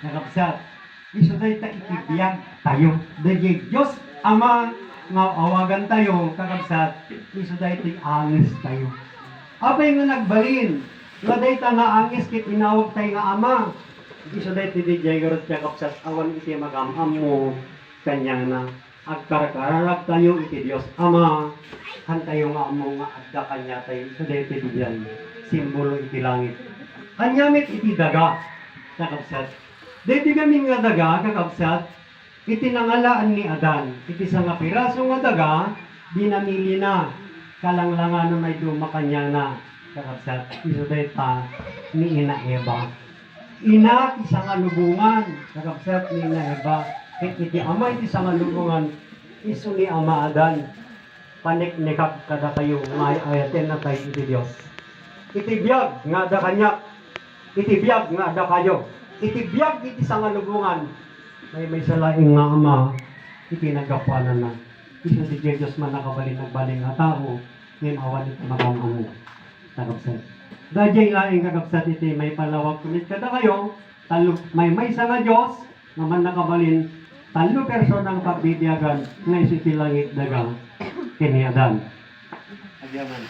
Nakapsat. Iso day ta itibiyag tayo. Dahil Diyos Ama nga awagan tayo, kakabsat. Iso ti angis tayo. Apay nga nagbalin. Nga day ta nga angis kit inawag tayo nga Ama. Iso day ti DJ garot kakabsat. Awan iti magamam mo kanyang na agkarakararag tayo iti Diyos Ama. Han tayo nga amo nga adda kanya tayo. Iso day ti. Simbolo iti langit. Kanyamit iti daga. Kakabsat. Dito kami nga daga, kakabsat, iti nangalaan ni Adan. Iti sa nga piraso nga daga, binamili na. Kalanglangan na may dumakanya na. Kakabsat, iso ta ni Ina Eva. Ina, isa nga lubungan. Kakabsat ni Ina Eva. Iti iti ama, iti sa nga lubungan. Iso ni Ama Adan. Paniknikap kada kayo, may ayatin na tayo iti Diyos. Iti biyag, nga da kanya. Iti biyag, nga da kayo itibiyag iti sa nga lubungan may may salaing nga ama iti nagkapuanan na. Iso si Jesus man nakabalin nagbaling nga tao ngayon awan iti makamamu tagapsat dajay laing kagapsat iti may palawag kumit kada kayo talo may may sa nga Diyos nga man nakabalin talo personang pagbibiyagan nga iso iti langit daga kiniadan Agyaman.